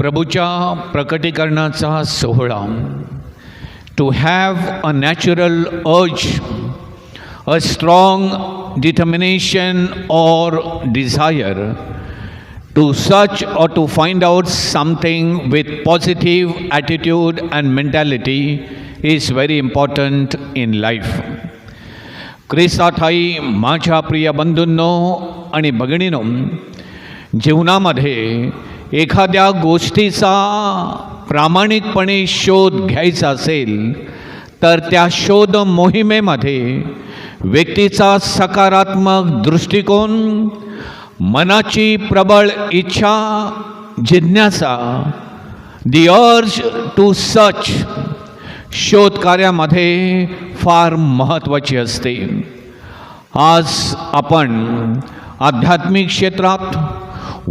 प्रभूच्या प्रकटीकरणाचा सोहळा to have a natural urge a strong determination or desire to search or to find out something with positive attitude and mentality is very important in life. क्रिस्ताठाई माझ्या प्रिय बंधूंनो आणि भगिनीनो जीवनामध्ये एखाद्या गोष्टीचा प्रामाणिकपणे शोध घ्यायचा असेल तर त्या शोध मोहिमेमध्ये व्यक्तीचा सकारात्मक दृष्टिकोन मनाची प्रबळ इच्छा जिज्ञासा दी अर्ज टू सच शोध कार्यामध्ये फार महत्त्वाची असते. आज आपण आध्यात्मिक क्षेत्रात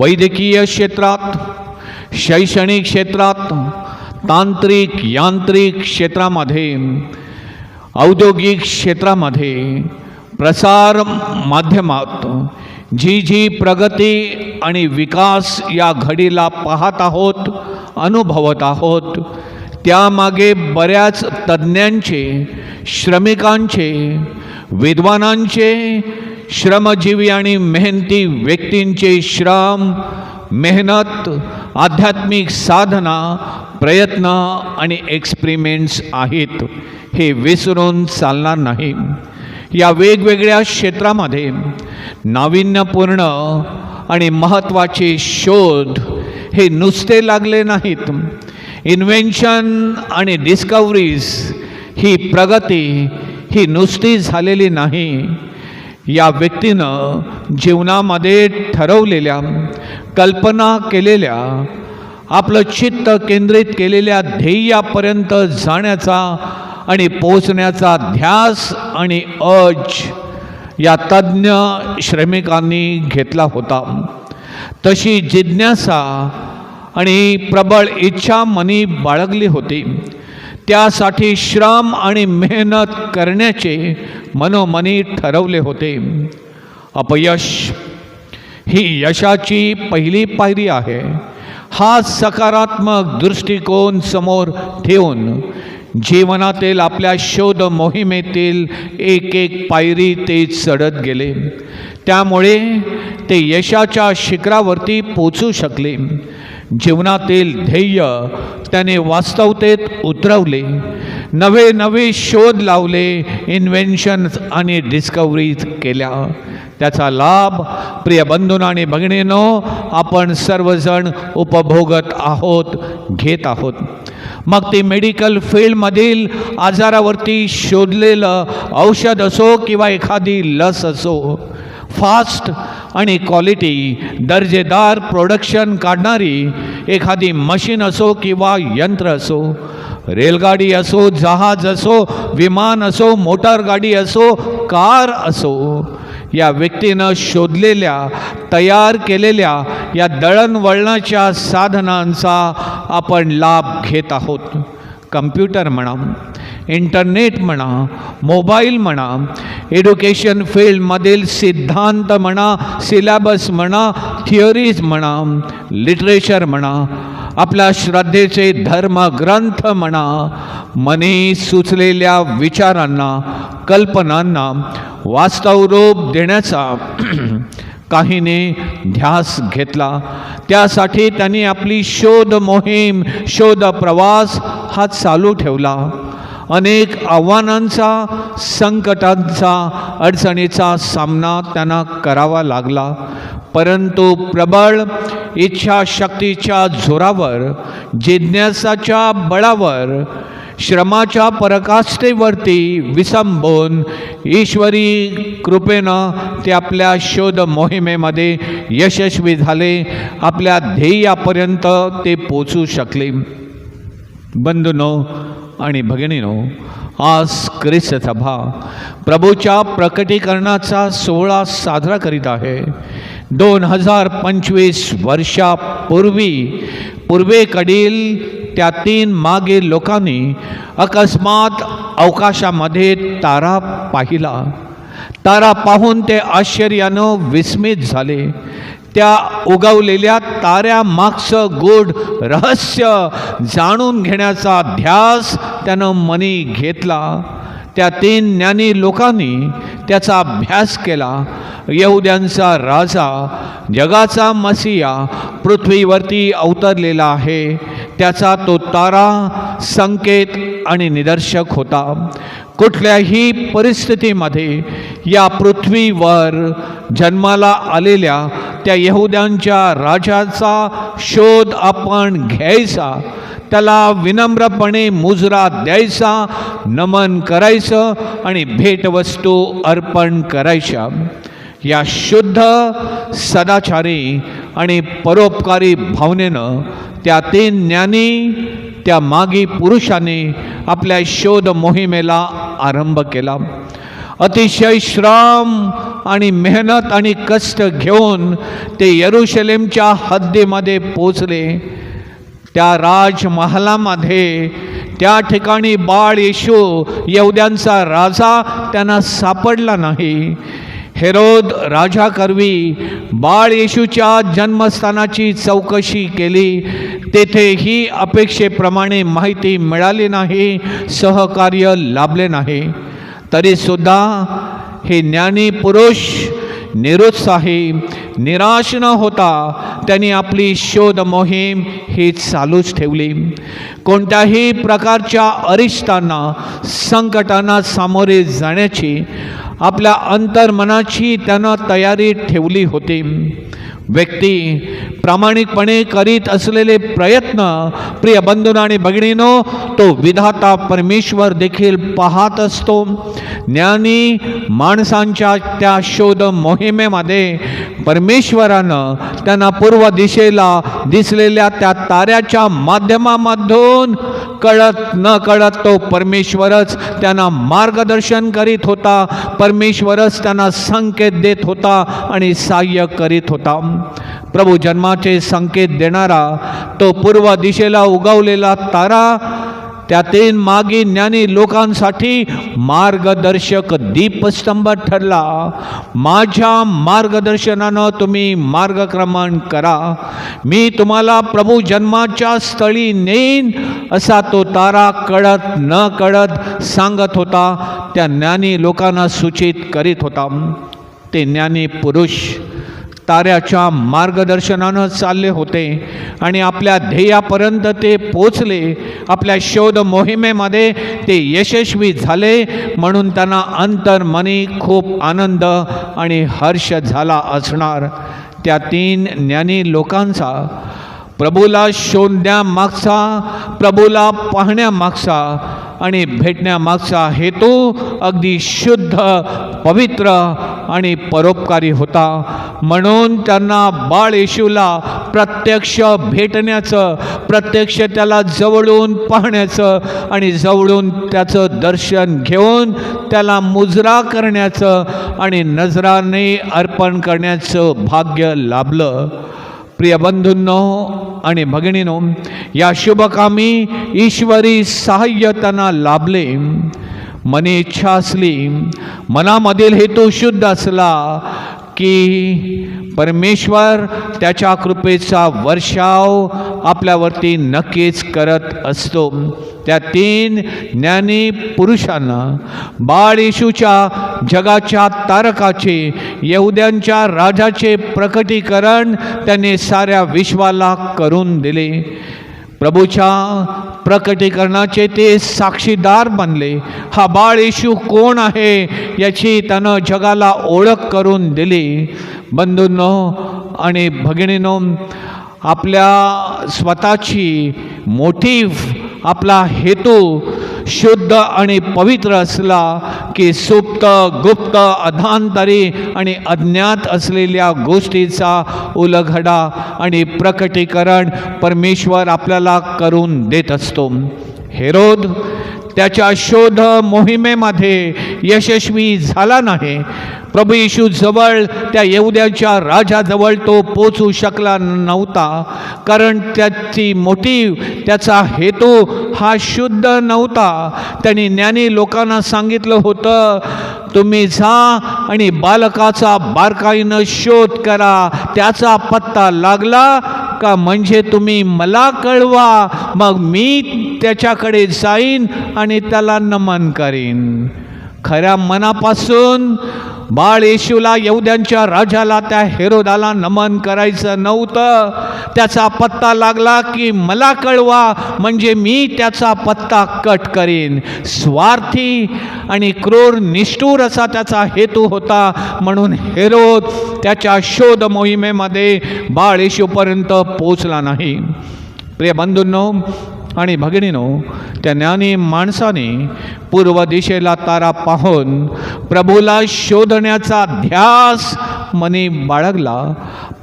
वैद्यकीय क्षेत्रात शैक्षणिक क्षेत्रात तांत्रिक यांत्रिक क्षेत्रामध्ये औद्योगिक क्षेत्रामध्ये प्रसार माध्यमात जी जी प्रगती आणि विकास या घडीला पाहत आहोत अनुभवत आहोत त्यामागे बऱ्याच तज्ज्ञांचे श्रमिकांचे विद्वानांचे श्रमजीवी आणि मेहनती व्यक्तींचे श्रम मेहनत आध्यात्मिक साधना प्रयत्न आणि एक्सपेरिमेंट्स आहेत. हे विसरून चालणार नाही. या वेगवेगळ्या क्षेत्रामध्ये नाविन्यपूर्ण आणि महत्त्वाचे शोध हे नुसते लागले नाहीत. इन्व्हेन्शन आणि डिस्कवरीज ही प्रगती ही नुसती झालेली नाही. या व्यक्तीनं जीवनामध्ये ठरवलेल्या कल्पना केलेल्या आपलं चित्त केंद्रित केलेल्या ध्येयापर्यंत जाण्याचा आणि पोचण्याचा ध्यास आणि अज या तज्ज्ञ श्रमिकांनी घेतला होता. तशी जिज्ञासा आणि प्रबळ इच्छा मनी बाळगली होती. त्यासाठी श्रम आणि मेहनत करण्याचे मनोमनी ठरवले होते. अपयश ही यशाची पहिली पायरी आहे. हा सकारात्मक दृष्टिकोन समोर ठेवून जीवनातील आपल्या शोध मोहिमेतील एक एक पायरी ते चढत गेले. त्यामुळे ते यशाच्या शिखरावरती पोचू शकले. जीवनातील ध्येय त्याने वास्तवतेत उतरवले. नवे नवे शोध लावले इन्व्हेन्शन्स आणि डिस्कवरीज केल्या. त्याचा लाभ प्रिय बंधून आणि भगिनीनो आपण सर्वजण उपभोगत आहोत घेत आहोत. मग ती मेडिकल फील्डमधील आजारावरती शोधलेलं औषध असो किंवा एखादी लस असो फास्ट आणि क्वालिटी दर्जेदार प्रोडक्शन काढणारी एखादी मशीन असो किंवा यंत्र असो रेलगाडी असो जहाज असो विमान असो मोटारगाडी असो कार असो या व्यक्तीनं शोधलेल्या तयार केलेल्या या दळणवळणाच्या साधनांचा आपण लाभ घेत आहोत. कम्प्युटर म्हणा इंटरनेट म्हणा मोबाईल म्हणा एड्युकेशन फील्डमधील सिद्धांत म्हणा सिलॅबस म्हणा थिअरीज म्हणा लिटरेचर म्हणा आपल्या श्रद्धेचे धर्मग्रंथ म्हणा मनी सुचलेल्या विचारांना कल्पनांना वास्तव रूप देण्याचा काहीने ध्यास घेतला. त्यासाठी त्यांनी आपली शोध मोहीम शोध प्रवास हा चालू ठेवला. अनेक आव्हानांचा संकटांचा अडचणीचा सामना त्यांना करावा लागला. परंतु प्रबळ इच्छाशक्तीच्या जोरावर जिज्ञासाच्या बळावर श्रमाच्या पराकाष्ठेवरती विसंबून ईश्वरी कृपेनं ते आपल्या शोध मोहिमेमध्ये यशस्वी झाले. आपल्या ध्येयापर्यंत ते पोचू शकले. बंधुनो आणि भगिनीनो आज क्रिस्त सभा प्रभूच्या प्रकटीकरणाचा सोहळा साजरा करीत आहे. दोन हजार पंचवीस वर्षापूर्वी पूर्वेकडील त्या तीन मागे लोकांनी अकस्मात अवकाशामध्ये तारा पाहिला. तारा पाहून ते आश्चर्यानं विस्मित झाले. त्या उगवलेल्या ताऱ्यामागचं गोड रहस्य जाणून घेण्याचा ध्यास त्यानं मनी घेतला. त्या तीन ज्ञानी लोकांनी त्याचा अभ्यास केला. यहुद्यांचा राजा जगाचा मसिया पृथ्वीवरती अवतरलेला आहे. त्याचा तो तारा संकेत आणि निदर्शक होता. कुठल्याही परिस्थितीमध्ये या पृथ्वीवर जन्माला आलेल्या त्या यहुद्यांच्या राजाचा शोध आपण घ्यायचा त्याला विनम्रपणे मुजरा द्यायचा नमन करायचं आणि भेटवस्तू अर्पण करायच्या. या शुद्ध सदाचारी आणि परोपकारी भावनेनं त्या तीन ज्ञानी त्या मागी पुरुषाने आपल्या शोध मोहिमेला आरंभ केला. अतिशय श्रम आणि मेहनत आणि कष्ट घेऊन ते यरुशलेमच्या हद्दीमध्ये पोचले त्या राजमहालामध्ये त्या ठिकाणी बाळ येशू यहुद्यांचा राजा त्यांना सापडला नाही. हेरोद राजाकरवी बाळ येशूच्या जन्मस्थानाची चौकशी केली. तेथे ही अपेक्षेप्रमाणे माहिती मिळाली नाही सहकार्य लाभले नाही. तरीसुद्धा हे ज्ञानी पुरुष निरुत्साही निराश न होता त्यांनी आपली शोध मोहीम ही चालूच ठेवली. कोणत्याही प्रकारच्या अरिष्टांना संकटांना सामोरे जाण्याची आपल्या अंतर्मनाची त्यानं तयारी ठेवली होती. व्यक्ती प्रामाणिकपणे करीत असलेले प्रयत्न प्रिय बंधून आणि भगिनीनो तो विधाता परमेश्वर देखील पाहत असतो. ज्ञानी माणसांच्या त्या शोध मोहिमेमध्ये परमेश्वरानं त्यांना पूर्व दिशेला दिसलेल्या त्या ताऱ्याच्या माध्यमामधून कळत न कळत तो परमेश्वरच त्यांना मार्गदर्शन करीत होता. परमेश्वरच त्यांना संकेत देत होता आणि सहाय्य करीत होता. प्रभू जन्माचे संकेत देणारा तो पूर्व दिशेला उगवलेला तारा त्या तीन मागी ज्ञानी लोकांसाठी मार्गदर्शक दीपस्तंभ ठरला. माझ्या मार्गदर्शनानं तुम्ही मार्गक्रमण करा. मी तुम्हाला प्रभू जन्माच्या स्थळी नेईन असा तो तारा कळत न कळत सांगत होता. त्या ज्ञानी लोकांना सूचित करीत होता. ते ज्ञानी पुरुष ताऱ्याच्या मार्गदर्शनानं चालले होते आणि आपल्या ध्येयापर्यंत ते पोचले. आपल्या शोध मोहिमेमध्ये ते यशस्वी झाले म्हणून त्यांना अंतर्मनी खूप आनंद आणि हर्ष झाला असणार. त्या तीन ज्ञानी लोकांचा प्रभूला शोधण्यामागचा प्रभूला पाहण्यामागचा आणि भेटण्यामागचा हेतू अगदी शुद्ध पवित्र आणि परोपकारी होता. म्हणून त्यांना बाळ येशूला प्रत्यक्ष भेटण्याचं प्रत्यक्ष त्याला जवळून पाहण्याचं आणि जवळून त्याचं दर्शन घेऊन त्याला मुजरा करण्याचं आणि नजराने अर्पण करण्याचं भाग्य लाभलं. प्रिय बंधूंनो आणि भगिनीनो या शुभकामी ईश्वरी सहाय्य त्यांना लाभले. मनी इच्छा असली मनामधील हेतू शुद्ध असला की परमेश्वर त्याच्या कृपेचा वर्षाव आपल्यावरती नक्कीच करत असतो. त्या तीन ज्ञानी पुरुषांना बाळ येशूच्या जगाच्या तारकाचे यहुद्यांच्या राजाचे प्रकटीकरण त्यांनी साऱ्या विश्वाला करून दिले. प्रभूच्या प्रकटीकरणाचे ते साक्षीदार बनले. हा बाळ येशू कोण आहे याची त्यानं जगाला ओळख करून दिली. बंधूंनो आणि भगिनीनो आपल्या स्वतःची मोठी आपला हेतू शुद्ध आणि पवित्र असला की सुप्त गुप्त अधांतरी आणि अज्ञात असलेल्या गोष्टीचा उलघडा आणि प्रकटीकरण परमेश्वर आपल्याला करून देत असतो. हेरोद त्याच्या शोध मोहिमेमध्ये यशस्वी झाला नाही. प्रभू येशू जवळ त्या येऊद्याच्या राजाजवळ तो पोचू शकला नव्हता. कारण त्याची मोठी त्याचा हेतू हा शुद्ध नव्हता. त्यांनी ज्ञानी लोकांना सांगितलं होतं तुम्ही जा आणि बालकाचा बारकाईनं शोध करा. त्याचा पत्ता लागला का म्हणजे तुम्ही मला कळवा. मग मी त्याच्याकडे जाईन आणि त्याला नमन करीन. खऱ्या मनापासून बाळ येशूला येऊद्यांच्या राजाला त्या हेरोदाला नमन करायचं नव्हतं. त्याचा पत्ता लागला की मला कळवा म्हणजे मी त्याचा पत्ता कट करीन. स्वार्थी आणि क्रूर निष्ठूर असा त्याचा हेतू होता. म्हणून हेरोद त्याच्या शोध मोहिमेमध्ये बाळ येशूपर्यंत पोचला नाही. प्रिय बंधूंनो आणि भगिनीनो त्या ज्ञानी माणसाने पूर्व दिशेला तारा पाहून प्रभूला शोधण्याचा ध्यास मनी बाळगला.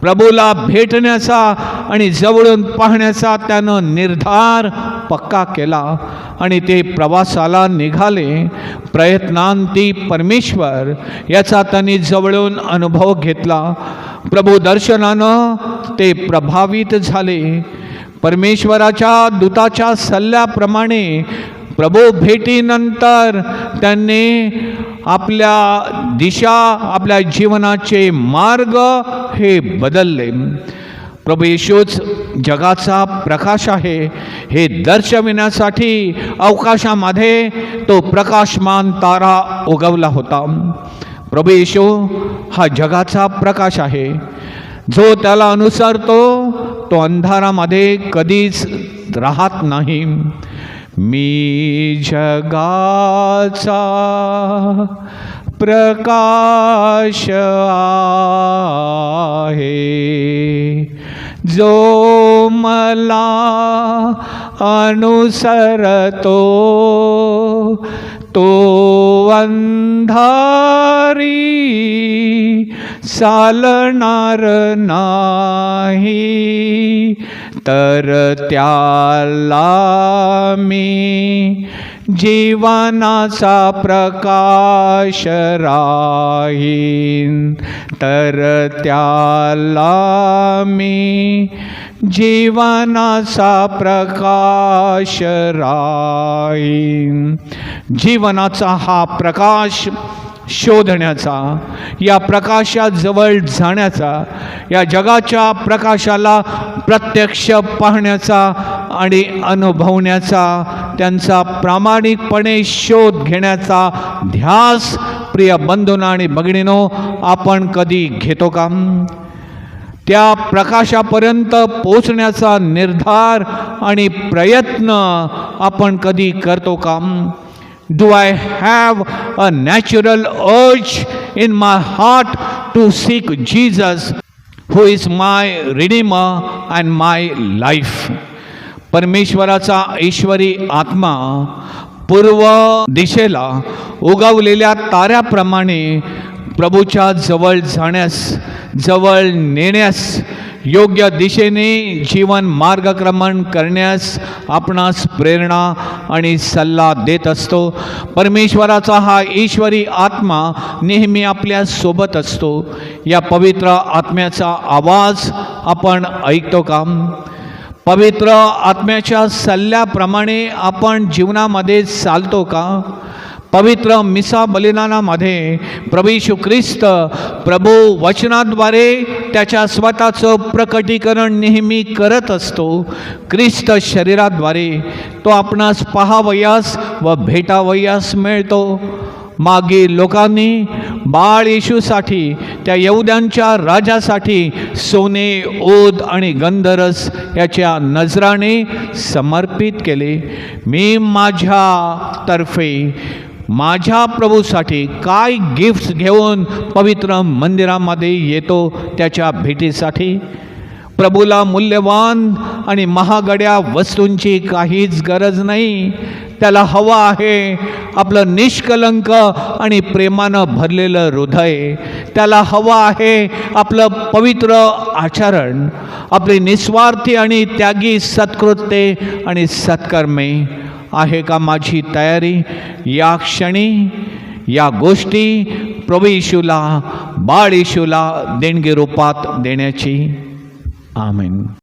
प्रभूला भेटण्याचा आणि जवळून पाहण्याचा त्यानं निर्धार पक्का केला आणि ते प्रवासाला निघाले. प्रयत्नांती परमेश्वर याचा त्यांनी जवळून अनुभव घेतला. प्रभू दर्शनानं ते प्रभावित झाले. परमेश्वराच्या दूताच्या सल्ल्याप्रमाणे प्रभू भेटीनंतर त्यांनी आपल्या दिशा आपल्या जीवनाचे मार्ग हे बदलले. प्रभू येशूच जगाचा प्रकाश आहे हे दर्शविण्यासाठी अवकाशामध्ये तो प्रकाशमान तारा उगवला होता. प्रभू येशू हा जगाचा प्रकाश आहे. जो त्याला अनुसरतो तो अंधारामध्ये कधीच राहत नाही. मी जगाचा प्रकाश आहे जो मला अनुसरतो. तो अंधारी चालणार नाही तर त्याला मी जीवनाचा प्रकाश राहीन तर त्याला मी जीवनाचा प्रकाश राहीन जीवनाचा हा प्रकाश शोधण्याचा या प्रकाशाजवळ जाण्याचा या जगाच्या प्रकाशाला प्रत्यक्ष पाहण्याचा आणि अनुभवण्याचा त्यांचा प्रामाणिकपणे शोध घेण्याचा ध्यास प्रिय बंधूंना आणि भगिनीनो आपण कधी घेतो का? त्या प्रकाशापर्यंत पोचण्याचा निर्धार आणि प्रयत्न आपण कधी करतो का? Do I have a natural urge in my heart to seek Jesus who is my redeemer and my life परमेश्वराचा ईश्वरी आत्मा पूर्व दिशेला उगवलेल्या ताऱ्याप्रमाणे प्रभूच्या जवळ जाण्यास जवळ नेण्यास योग्य दिशेने जीवन मार्गक्रमण करण्यास आपणास प्रेरणा आणि सल्ला देत असतो. परमेश्वराचा हा ईश्वरी आत्मा नेहमी आपल्यासोबत असतो. या पवित्र आत्म्याचा आवाज आपण ऐकतो का? पवित्र आत्म्याच्या सल्ल्याप्रमाणे आपण जीवनामध्ये चालतो का? पवित्र मिसा बलिदानामध्ये प्रभू ख्रिस्त प्रभू वचनाद्वारे त्याच्या स्वतःचं प्रकटीकरण नेहमी करत असतो. ख्रिस्त शरीराद्वारे तो आपणास पहावयास व भेटावयास मिळतो. मागे लोकांनी बाळ येशूसाठी त्या यहुद्यांच्या राजासाठी सोने ओद आणि गंधरस याच्या नजराने समर्पित केले. मी माझ्या तर्फे माझ्या प्रभूसाठी काय गिफ्ट्स घेऊन पवित्र मंदिरामध्ये येतो त्याच्या भेटीसाठी? प्रभूला मूल्यवान आणि महागड्या वस्तूंची काहीच गरज नाही. त्याला हवं आहे आपलं निष्कलंक आणि प्रेमानं भरलेलं हृदय. त्याला हवं आहे आपलं पवित्र आचरण आपली निस्वार्थी आणि त्यागी सत्कृत्ये आणि सत्कर्मे. आहे का माझी तयारी? या क्षणी या गोष्टी प्रभू येशूला बाळ येशूला देणगी रूपात देण्याची. आमेन.